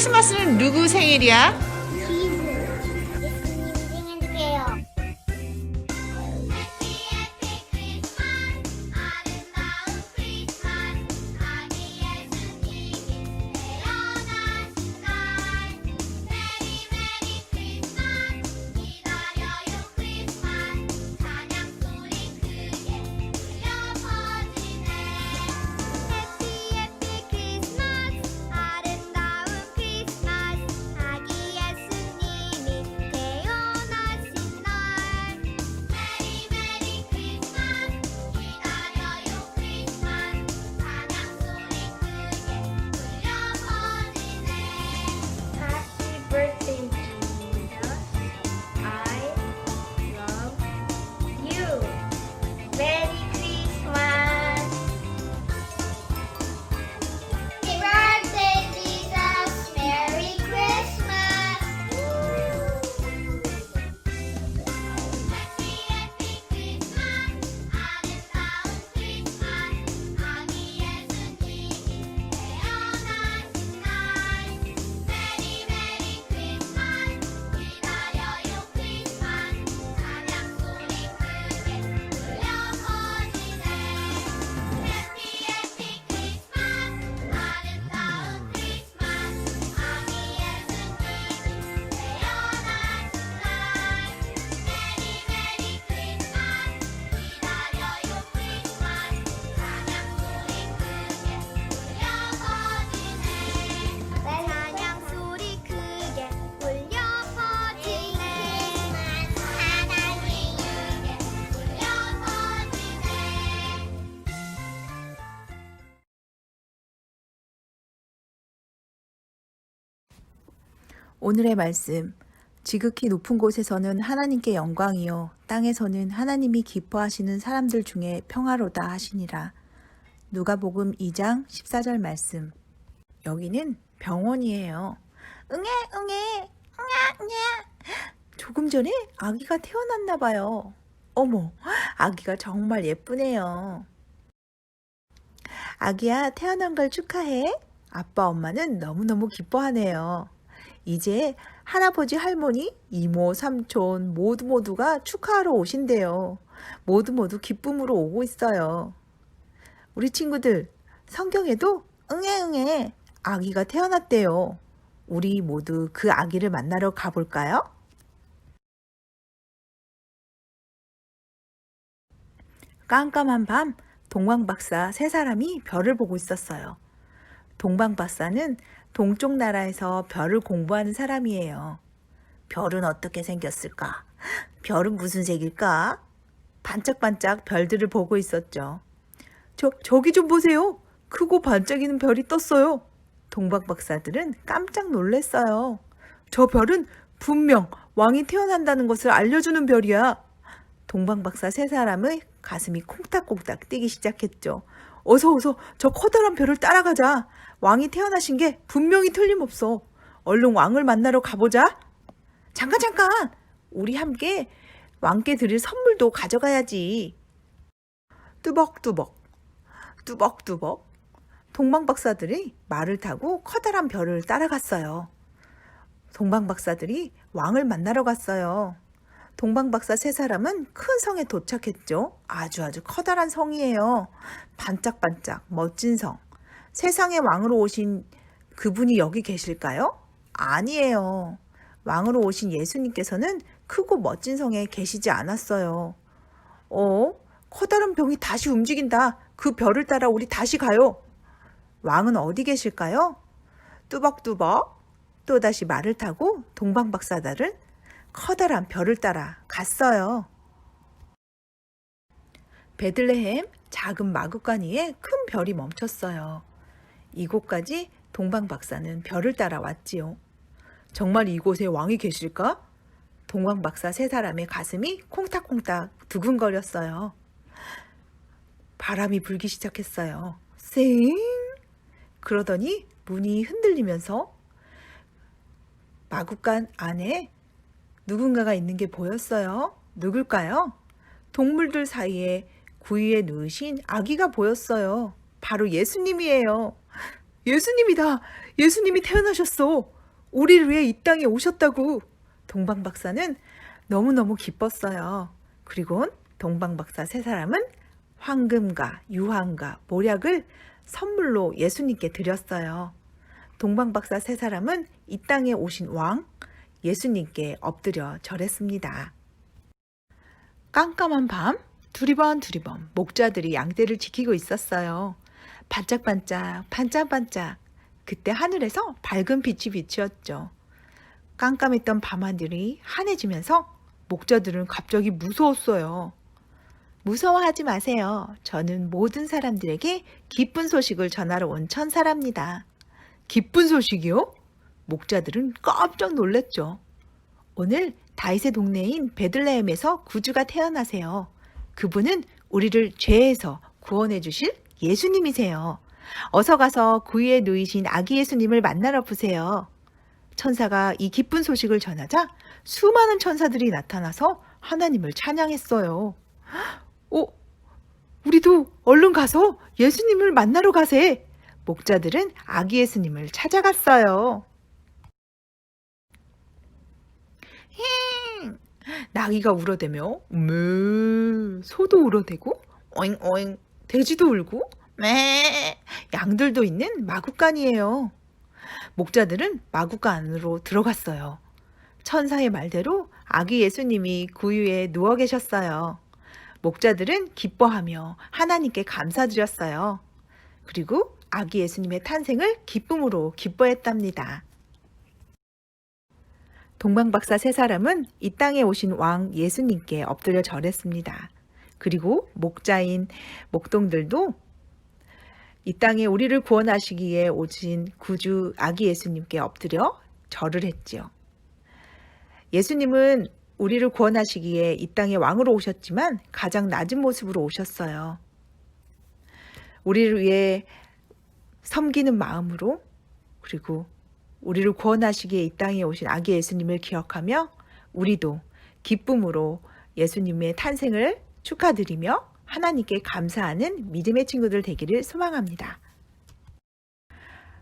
크리스마스는 누구 생일이야? 오늘의 말씀. 지극히 높은 곳에서는 하나님께 영광이요. 땅에서는 하나님이 기뻐하시는 사람들 중에 평화로다 하시니라. 누가복음 2장 14절 말씀. 여기는 병원이에요. 응애, 응애, 응야, 응야. 조금 전에 아기가 태어났나 봐요. 어머, 아기가 정말 예쁘네요. 아기야, 태어난 걸 축하해. 아빠, 엄마는 너무너무 기뻐하네요. 이제 할아버지, 할머니, 이모, 삼촌 모두 모두가 축하하러 오신대요. 모두 모두 기쁨으로 오고 있어요. 우리 친구들, 성경에도 응애 응애 아기가 태어났대요. 우리 모두 그 아기를 만나러 가볼까요? 깜깜한 밤 동방 박사 세 사람이 별을 보고 있었어요. 동방 박사는 동쪽 나라에서 별을 공부하는 사람이에요. 별은 어떻게 생겼을까? 별은 무슨 색일까? 반짝반짝 별들을 보고 있었죠. 저, 저기 좀 보세요. 크고 반짝이는 별이 떴어요. 동방 박사들은 깜짝 놀랐어요. 저 별은 분명 왕이 태어난다는 것을 알려주는 별이야. 동방 박사 세 사람의 가슴이 콩닥콩닥 뛰기 시작했죠. 어서 어서 저 커다란 별을 따라가자. 왕이 태어나신 게 분명히 틀림없어. 얼른 왕을 만나러 가보자. 잠깐 잠깐. 우리 함께 왕께 드릴 선물도 가져가야지. 뚜벅뚜벅. 뚜벅뚜벅. 동방 박사들이 말을 타고 커다란 별을 따라갔어요. 동방 박사들이 왕을 만나러 갔어요. 동방 박사 세 사람은 큰 성에 도착했죠. 아주 아주 커다란 성이에요. 반짝반짝 멋진 성. 세상의 왕으로 오신 그분이 여기 계실까요? 아니에요. 왕으로 오신 예수님께서는 크고 멋진 성에 계시지 않았어요. 어? 커다란 병이 다시 움직인다. 그 별을 따라 우리 다시 가요. 왕은 어디 계실까요? 뚜벅뚜벅 또다시 말을 타고 동방 박사들은 커다란 별을 따라 갔어요. 베들레헴 작은 마구간 위에 큰 별이 멈췄어요. 이곳까지 동방 박사는 별을 따라 왔지요. 정말 이곳에 왕이 계실까? 동방 박사 세 사람의 가슴이 콩닥콩닥 두근거렸어요. 바람이 불기 시작했어요. 쌩! 그러더니 문이 흔들리면서 마구간 안에 누군가가 있는 게 보였어요. 누굴까요? 동물들 사이에 구유에 누우신 아기가 보였어요. 바로 예수님이에요. 예수님이다. 예수님이 태어나셨어. 우리를 위해 이 땅에 오셨다고. 동방 박사는 너무너무 기뻤어요. 그리고 동방 박사 세 사람은 황금과 유황과 모략을 선물로 예수님께 드렸어요. 동방 박사 세 사람은 이 땅에 오신 왕 예수님께 엎드려 절했습니다. 깜깜한 밤 두리번 두리번 목자들이 양떼를 지키고 있었어요. 반짝반짝 반짝반짝 그때 하늘에서 밝은 빛이 비추었죠. 깜깜했던 밤하늘이 환해지면서 목자들은 갑자기 무서웠어요. 무서워하지 마세요. 저는 모든 사람들에게 기쁜 소식을 전하러 온 천사랍니다. 기쁜 소식이요? 목자들은 깜짝 놀랐죠. 오늘 다윗의 동네인 베들레헴에서 구주가 태어나세요. 그분은 우리를 죄에서 구원해 주실 예수님이세요. 어서 가서 구유에 누이신 아기 예수님을 만나러 보세요. 천사가 이 기쁜 소식을 전하자 수많은 천사들이 나타나서 하나님을 찬양했어요. 오, 우리도 얼른 가서 예수님을 만나러 가세. 목자들은 아기 예수님을 찾아갔어요. 나귀가 울어대며 매 소도 울어대고 오잉 오잉 돼지도 울고 매 양들도 있는 마구간이에요. 목자들은 마구간 안으로 들어갔어요. 천사의 말대로 아기 예수님이 구유에 누워 계셨어요. 목자들은 기뻐하며 하나님께 감사드렸어요. 그리고 아기 예수님의 탄생을 기쁨으로 기뻐했답니다. 동방박사 세 사람은 이 땅에 오신 왕 예수님께 엎드려 절했습니다. 그리고 목자인 목동들도 이 땅에 우리를 구원하시기에 오신 구주 아기 예수님께 엎드려 절을 했지요. 예수님은 우리를 구원하시기에 이 땅에 왕으로 오셨지만 가장 낮은 모습으로 오셨어요. 우리를 위해 섬기는 마음으로 그리고 우리를 구원하시기에 이 땅에 오신 아기 예수님을 기억하며 우리도 기쁨으로 예수님의 탄생을 축하드리며 하나님께 감사하는 믿음의 친구들 되기를 소망합니다.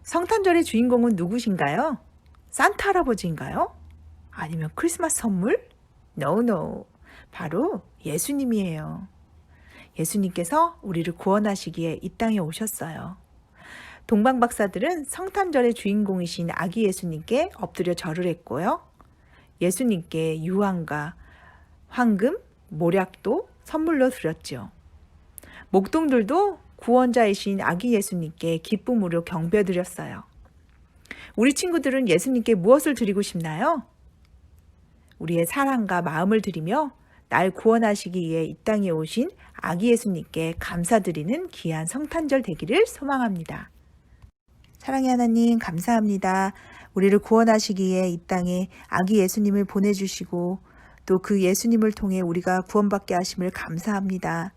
성탄절의 주인공은 누구신가요? 산타 할아버지인가요? 아니면 크리스마스 선물? No, no. 바로 예수님이에요. 예수님께서 우리를 구원하시기에 이 땅에 오셨어요. 동방 박사들은 성탄절의 주인공이신 아기 예수님께 엎드려 절을 했고요. 예수님께 유황과 황금, 모략도 선물로 드렸죠. 목동들도 구원자이신 아기 예수님께 기쁨으로 경배드렸어요. 우리 친구들은 예수님께 무엇을 드리고 싶나요? 우리의 사랑과 마음을 드리며 날 구원하시기 위해 이 땅에 오신 아기 예수님께 감사드리는 귀한 성탄절 되기를 소망합니다. 사랑의 하나님 감사합니다. 우리를 구원하시기 위해 이 땅에 아기 예수님을 보내주시고 또 그 예수님을 통해 우리가 구원받게 하심을 감사합니다.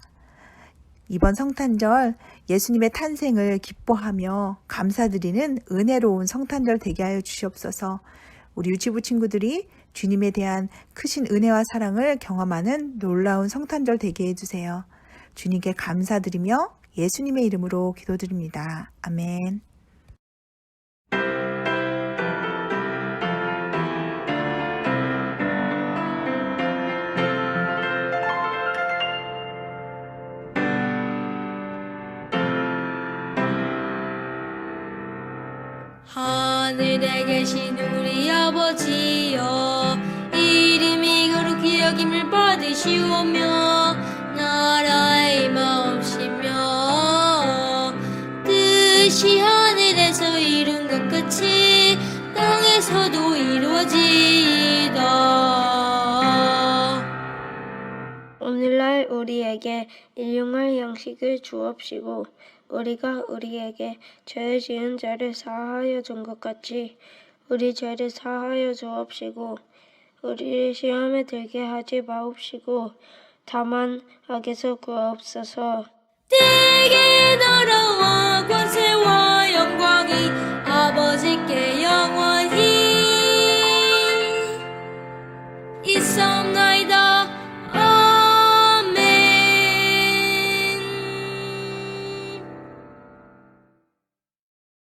이번 성탄절 예수님의 탄생을 기뻐하며 감사드리는 은혜로운 성탄절 되게 하여 주시옵소서. 우리 유치부 친구들이 주님에 대한 크신 은혜와 사랑을 경험하는 놀라운 성탄절 되게 해주세요. 주님께 감사드리며 예수님의 이름으로 기도드립니다. 아멘. 하늘에 계신 우리 아버지여 이름이 거룩히 여김을 받으시오며 나라의 마옵시며 뜻이 하늘에서 이룬 것 같이 땅에서도 이루어지이다. 오늘날 우리에게 일용할 양식을 주옵시고 우리가 우리에게 죄 지은 자를 사하여 준 것 같이 우리 죄를 사하여 주옵시고 우리를 시험에 들게 하지 마옵시고 다만 악에서 구하옵소서. 되게 너와 권세와 영광이 아버지께 영원히 있었나요?